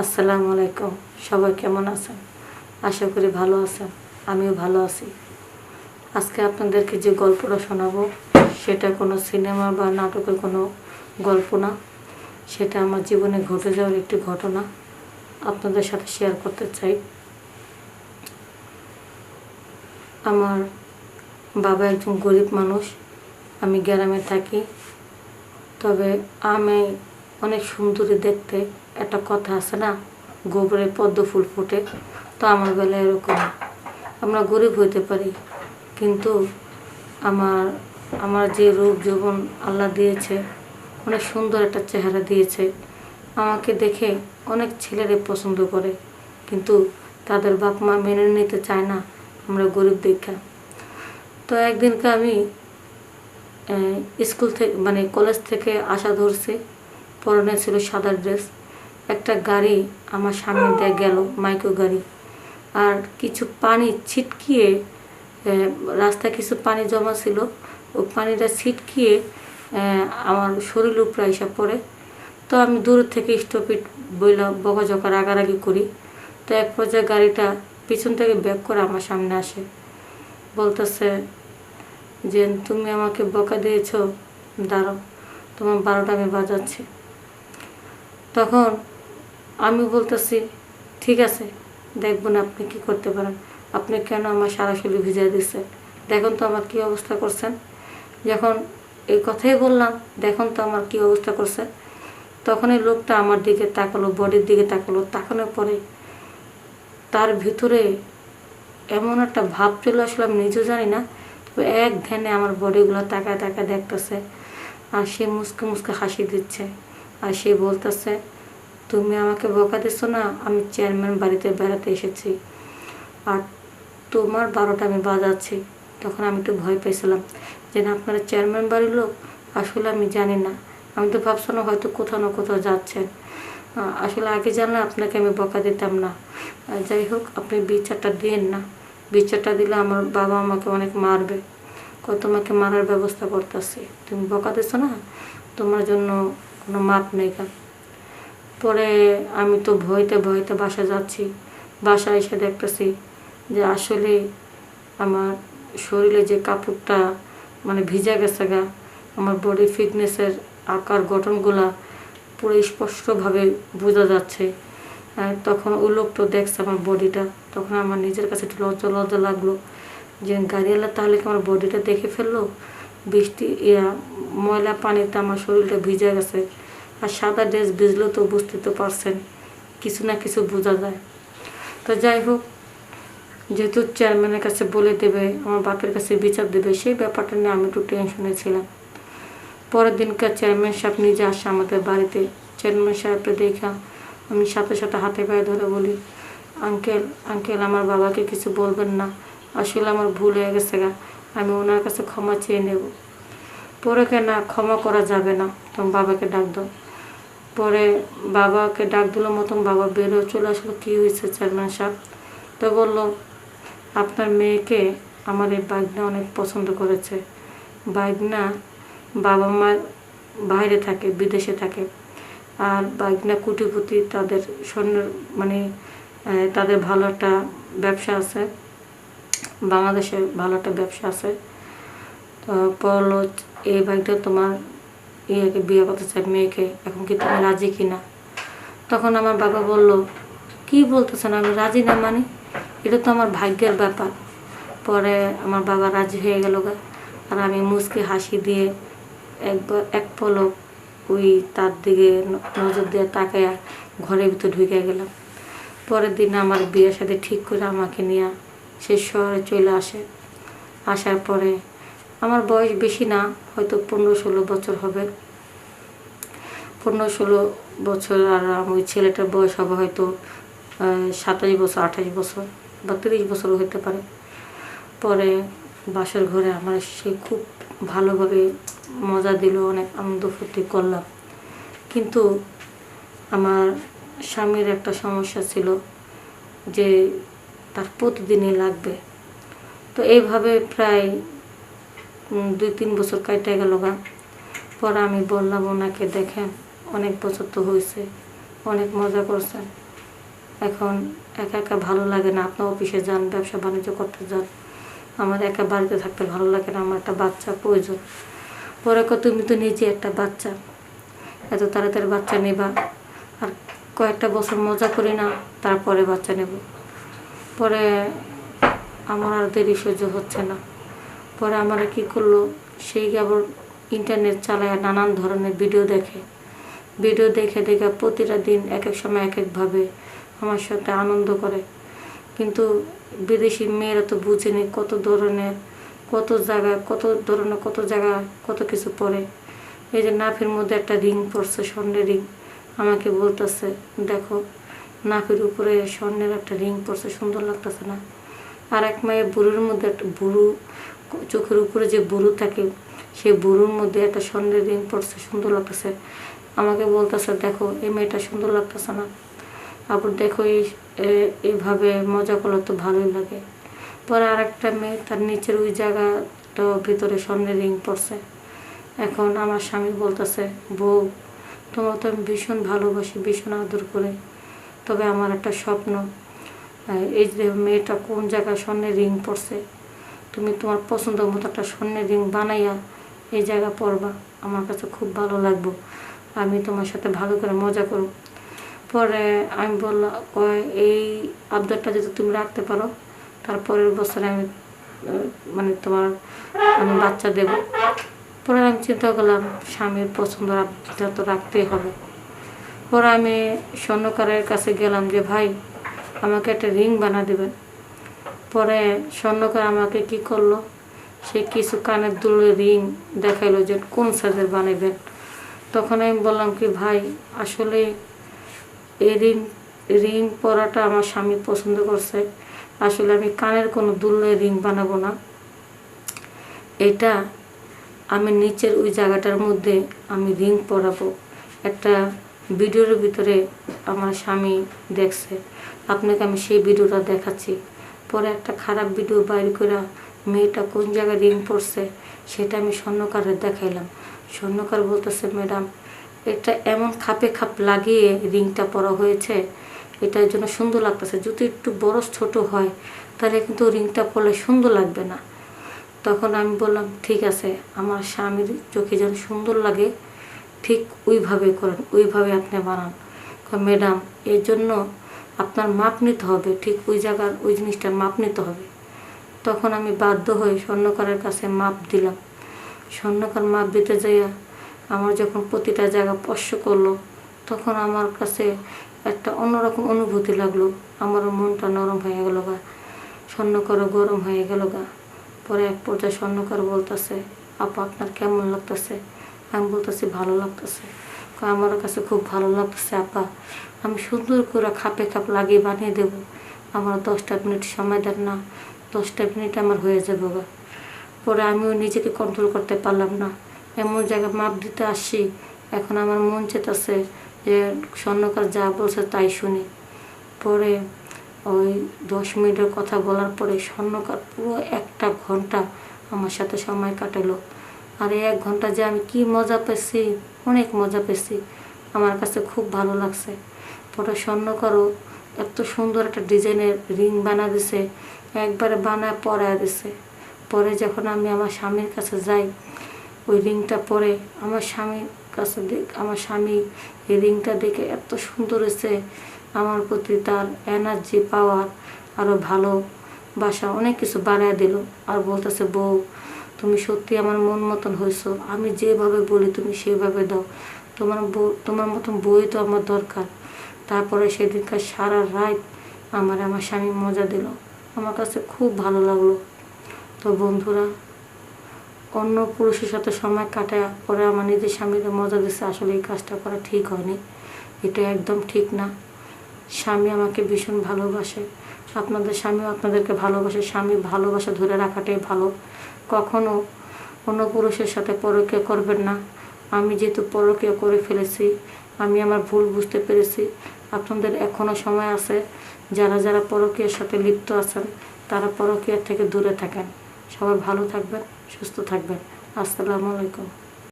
আসসালামু আলাইকুম। সবাই কেমন আছেন? আশা করি ভালো আছেন। আমিও ভালো আছি। আজকে আপনাদেরকে যে গল্পটা শোনাবো, সেটা কোনো সিনেমা বা নাটকের কোনো গল্প না। সেটা আমার জীবনে ঘটে যাওয়ার একটি ঘটনা আপনাদের সাথে শেয়ার করতে চাই। আমার বাবা একজন গরিব মানুষ। আমি গ্রামে থাকি। তবে আমি অনেক সুন্দরী দেখতে। একটা কথা আছে না? গোবরে পদ্ম ফুল ফোটে। তো আমার বেলায় এরকম। আমরা গরিব হইতে পারি। কিন্তু আমার আমার যে রূপ যৌবন আল্লাহ দিয়েছে, অনেক সুন্দর একটা চেহারা দিয়েছে। আমাকে দেখে অনেক ছেলেরে পছন্দ করে। কিন্তু তাদের বাপ মা মেনে নিতে চায় না। আমরা গরিব দেখা। তো একদিনকে আমি স্কুল থেকে মানে কলেজ থেকে আসা ধরছি। পরনে ছিল সাদা ড্রেস। একটা গাড়ি আমার সামনে দিয়ে গেল, মাইক্রো গাড়ি। আর কিছু পানি ছিটকিয়ে রাস্তায় কিছু পানি জমা ছিল। ও পানিটা ছিটকিয়ে আমার শরীর উপরে এসে পড়ে। তো আমি দূর থেকে স্টপিট বইলা বকাঝকা রাগারাগি করি। তো এক পর্যায়ে গাড়িটা পিছন থেকে ব্যাক করে আমার সামনে আসে। বলতেছে যে, তুমি আমাকে বকা দিয়েছ, দাঁড়াও, তোমার বারোটা আমি বাজাচ্ছি। তখন আমি বলতেছি, ঠিক আছে দেখব না আপনি কি করতে পারেন। আপনি কেন আমার সারা শরীর ভিজিয়ে দিচ্ছে দেখুন তো আমার কি অবস্থা করছেন। যখন এই কথাই বললাম, দেখুন তো আমার কি অবস্থা করছে। তখনই লোকটা আমার দিকে তাকালো, বডির দিকে তাকালো। তাকানোর পরে তার ভিতরে এমন একটা ভাব চলে আসলো, আমি নিজেও জানি না। তবে এক ধ্যানে আমার বডিগুলো তাকায় তাকায় দেখতেছে, আর সে মুসকে মুসকে হাসি দিচ্ছে, আর সে বলতেছে তুমি আমাকে বকা দিছো না? আমি চেয়ারম্যান বাড়িতে বেড়াতে এসেছি। আর তোমার বারোটা আমি বাজাচ্ছি। তখন আমি একটু ভয় পেয়েছিলাম। যে না আপনারা চেয়ারম্যান বাড়ির লোক? আসলে আমি জানি না। আমি তো ভাবছিলাম হয়তো কোথাও না কোথাও যাচ্ছেন আসলে আগে জানলে আপনাকে আমি বকা দিতাম না। যাই হোক, আপনি বিচারটা দিন না। বিচারটা দিলে আমার বাবা আমাকে অনেক মারবে। তোমাকে মারার ব্যবস্থা করতেছি। তুমি বকা দিছো না? তোমার জন্য কোনো মাপ নেই কেন পরে আমি তো ভয়তে ভয়তে বাসা যাচ্ছি। বাসা এসে দেখতেছি যে আসলে আমার শরীরে যে কাপড়টা মানে ভিজা গেছে গা, আমার বডি ফিটনেসের আকার গঠনগুলা পুরো স্পষ্টভাবে বোঝা যাচ্ছে। তখন ওই লোকটা দেখছে আমার বডিটা তখন আমার নিজের কাছে একটু লজ্জা লজ্জা লাগল যে গাড়িওয়ালা তাহলে কি আমার বডিটা দেখে ফেলল? বৃষ্টি, ইয়া, ময়লা পানিতে আমার শরীরটা ভিজে গেছে। আর সাদা ড্রেস ভিজলেও তো বুঝতে তো পারছেন, কিছু না কিছু বোঝা যায়। তো যাই হোক, যেহেতু চেয়ারম্যানের কাছে বলে দেবে, আমার বাপের কাছে বিচার দেবে, সেই ব্যাপারটা নিয়ে আমি একটু টেনশনে ছিলাম। পরের দিনকার চেয়ারম্যান সাহেব নিজে আসে আমাদের বাড়িতে। চেয়ারম্যান সাহেবকে দেখা আমি সাথে সাথে হাতে পায়ে ধরে বলি, আঙ্কেল আঙ্কেল, আমার বাবাকে কিছু বলবেন না। আসলে আমার ভুল হয়ে গেছে গা, আমি ওনার কাছে ক্ষমা চেয়ে নেব। পরে কে না ক্ষমা করা যাবে না? তখন বাবাকে ডাক দাও। পরে বাবাকে ডাক দিল, মতন বাবা বেরো চলে আসলো। কী হয়েছে চেয়ারম্যান সাহেব? তো বলল, আপনার মেয়েকে আমার এই বাগনা অনেক পছন্দ করেছে। বাগনা বাবা মার বাইরে থাকে, বিদেশে থাকে। আর বাগনা কুটিপুতি তাদের স্বর্ণের মানে তাদের ভালো একটা ব্যবসা আছে। বাংলাদেশে ভালো একটা ব্যবসা আছে। তো বলল, এই বাইকটা তোমার ইয়েকে বিয়ে করতে চাই মেয়েকে, এখন কি তুমি রাজি কিনা? তখন আমার বাবা বলল, কি বলতেছেন আমি রাজি না মানে? এটা তো আমার ভাগ্যের ব্যাপার। পরে আমার বাবা রাজি হয়ে গেল গা। আর আমি মুচকে হাসি দিয়ে একবার এক পলক ওই তার দিকে নজর দিয়ে তাকায় ঘরের ভিতর ঢুকে গেলাম। পরের দিন আমার বিয়ের সাথে ঠিক করে আমাকে নিয়ে সে শহরে চলে আসে। আসার পরে আমার বয়স বেশি না, হয়তো পনেরো ষোলো বছর হবে। পনেরো ষোলো বছর আর ওই ছেলেটার বয়স হবে হয়তো সাতাশ বছর, আঠাশ বছর বা তিরিশ বছরও হতে পারে। পরে বাসর ঘরে আমার সে খুব ভালোভাবে মজা দিল, অনেক আনন্দ ফুর্তি করলাম। কিন্তু আমার স্বামীর একটা সমস্যা ছিল যে তার প্রতিদিনই লাগবে। তো এইভাবে প্রায় দুই তিন বছর কাটে গেল গা। পরে আমি বললাম, ওনাকে দেখেন, অনেক বছর তো হয়েছে অনেক মজা করছেন। এখন একা একা ভালো লাগে না আপনার অফিসে যান, ব্যবসা বাণিজ্য করতে যান। আমার একা বাড়িতে থাকতে ভালো লাগে না, আমার একটা বাচ্চা প্রয়োজন। পরে কো তুমি তো নিজে একটা বাচ্চা। এত তাড়াতাড়ি বাচ্চা নেবা। আর কয়েকটা বছর মজা করি না, তারপরে বাচ্চা নেব। পরে আমার আর দেরি সহ্য হচ্ছে না। পরে আমার কি করল? সেই আবার ইন্টারনেট চালায় নানান ধরনের ভিডিও দেখে। ভিডিও দেখে দেখে প্রতিটা দিন এক এক সময় এক একভাবে আমার সাথে আনন্দ করে। কিন্তু বিদেশি মেয়েরা তো বুঝেনি কত ধরনের কত জায়গা কত ধরনের কত জায়গা কত কিছু পড়ে। এই যে নাফের মধ্যে একটা রিং পড়ছে, স্বর্ণের রিং আমাকে বলতেছে, দেখো, নাফের উপরে স্বর্ণের একটা রিং পড়ছে, সুন্দর লাগতেছে না? আর এক মায়ের বুড়োর মধ্যে একটা বুড়ো চোখের উপরে যে বুড়ো থাকে, সেই বুড়োর মধ্যে একটা স্বর্ণের রিং পড়ছে, সুন্দর লাগতেছে। আমাকে বলতেছে, দেখো, এই মেয়েটা সুন্দর লাগতেছে না। আবার দেখো এইভাবে মজা করলে তো ভালোই লাগে। পরে আরেকটা মেয়ে তার নিচের ওই জায়গাটা ভিতরে স্বর্ণের রিং পড়ছে। এখন আমার স্বামী বলতেছে, বউ, তোমার তো আমি ভীষণ ভালোবাসি, ভীষণ আদর করে। তবে আমার একটা স্বপ্ন, এই যে মেয়েটা কোন জায়গায় স্বর্ণের রিং পড়ছে তুমি তোমার পছন্দ মতো একটা স্বর্ণের রিং বানাইয়া এই জায়গা পরবা। আমার কাছে খুব ভালো লাগবে। আমি তোমার সাথে ভালো করে মজা করব। পরে আমি বললাম কয়, এই আবদারটা যদি তুমি রাখতে পারো তারপরের বছরে আমি মানে তোমার, আমি বাচ্চা দেব। পরে আমি চিন্তা করলাম, স্বামীর পছন্দ আবদারটা তো রাখতেই হবে। পরে আমি স্বর্ণকারের কাছে গেলাম যে, ভাই, আমাকে একটা রিং বানা দেবেন। পরে স্বর্ণকার আমাকে কি করল? সে কিছু কানের দুলের রিং দেখাইলো যে কোন সাইজের বানাবেন তখন আমি বললাম কি, ভাই, আসলে এই রিং রিং পরাটা আমার স্বামী পছন্দ করছে। আসলে আমি কানের কোনো দুলের রিং বানাবো না। এটা আমি নিচের ওই জায়গাটার মধ্যে আমি রিং পরাবো। একটা ভিডিওর ভিতরে আমার স্বামী দেখছে। আপনাকে আমি সেই ভিডিওটা দেখাচ্ছি। পরে একটা খারাপ ভিডিও বাইর করে মেয়েটা কোন জায়গায় রিং পড়ছে, সেটা আমি স্বর্ণকারের দেখাইলাম। স্বর্ণকার বলতেছে, ম্যাডাম, এটা এমন খাপে খাপ লাগিয়ে রিংটা পরা হয়েছে, এটার জন্য সুন্দর লাগতেছে। যদি একটু বড় ছোট হয়, তাহলে কিন্তু রিংটা পরলে সুন্দর লাগবে না। তখন আমি বললাম, ঠিক আছে, আমার স্বামীর চোখে যেন সুন্দর লাগে, ঠিক ওইভাবে করেন, ওইভাবে আপনি বানান। ম্যাডাম, এর জন্য আপনার মাপ নিতে হবে, ঠিক ওই জায়গার ওই জিনিসটার মাপ নিতে হবে। তখন আমি বাধ্য হয়ে স্বর্ণকারের কাছে মাপ দিলাম। স্বর্ণকার মাপ দিতে যাইয়া আমার যখন প্রতিটা জায়গা স্পর্শ করল, তখন আমার কাছে একটা অন্যরকম অনুভূতি লাগল। আমার মনটা নরম হয়ে গেল গা, স্বর্ণকারও গরম হয়ে গেল গা। পরে এক পর্যায়ে স্বর্ণকার বলতেছে, আপা, আপনার কেমন লাগতেছে? আমি বলতেছি, ভালো লাগতেছে। কয়, আমার কাছে খুব ভালো লাগছে আপা। আমি সুন্দর করে খাপে খাপ লাগিয়ে বানিয়ে দেবো। আমার দশটা মিনিট সময় দেন না দশটা মিনিট আমার হয়ে যাবে গা। পরে আমিও নিজেকে কন্ট্রোল করতে পারলাম না। এমন জায়গায় মাপ দিতে আসছি এখন আমার মন চেতাছে যে স্বর্ণকার যা বলছে তাই শুনি। পরে ওই দশ মিনিটের কথা বলার পরে স্বর্ণকার পুরো একটা ঘণ্টা আমার সাথে সময় কাটালো। আর এক ঘণ্টা যে আমি কি মজা পেয়েছি, অনেক মজা পেয়েছি। আমার কাছে খুব ভালো লাগছে। পরে স্বর্ণকারও এত সুন্দর একটা ডিজাইনের রিং বানা দিছে, একবারে বানায় পরায় দিছে। পরে যখন আমি আমার স্বামীর কাছে যাই, ওই রিংটা পরে আমার স্বামীর কাছে দেখ, আমার স্বামী এই রিংটা দেখে এত সুন্দর হয়েছে। আমার প্রতি তার এনার্জি পাওয়ার আরও ভালো বাসা অনেক কিছু বাড়ায় দিল। আর বলতেছে, বউ তুমি সত্যি আমার মন মতন হয়েছো। আমি যেভাবে বলি তুমি সেভাবে দাও। তোমার তোমার মতন বই তো আমার দরকার। তারপরে সেদিনকার সারা রাত আমার আমার স্বামী মজা দিল। আমার কাছে খুব ভালো লাগল। তো বন্ধুরা, অন্য পুরুষের সাথে সময় কাটায় পরে আমার নিজের স্বামীকে মজা দিচ্ছে আসলে এই কাজটা করা ঠিক হয়নি। এটা একদম ঠিক না। স্বামী আমাকে ভীষণ ভালোবাসে। আপনাদের স্বামীও আপনাদেরকে ভালোবাসে। স্বামী ভালোবাসা ধরে রাখাটাই ভালো। কখনো অন্য পুরুষের সাথে পরকীয় করবেন না। আমি যেহেতু পরকীয় করে ফেলেছি, আমি আমার ভুল বুঝতে পেরেছি। আপনাদের এখনও সময় আছে, যারা যারা পরকীয়ার সাথে লিপ্ত আছেন, তারা পরকীয়ার থেকে দূরে থাকেন। সবাই ভালো থাকবেন, সুস্থ থাকবেন। আসসালামু আলাইকুম।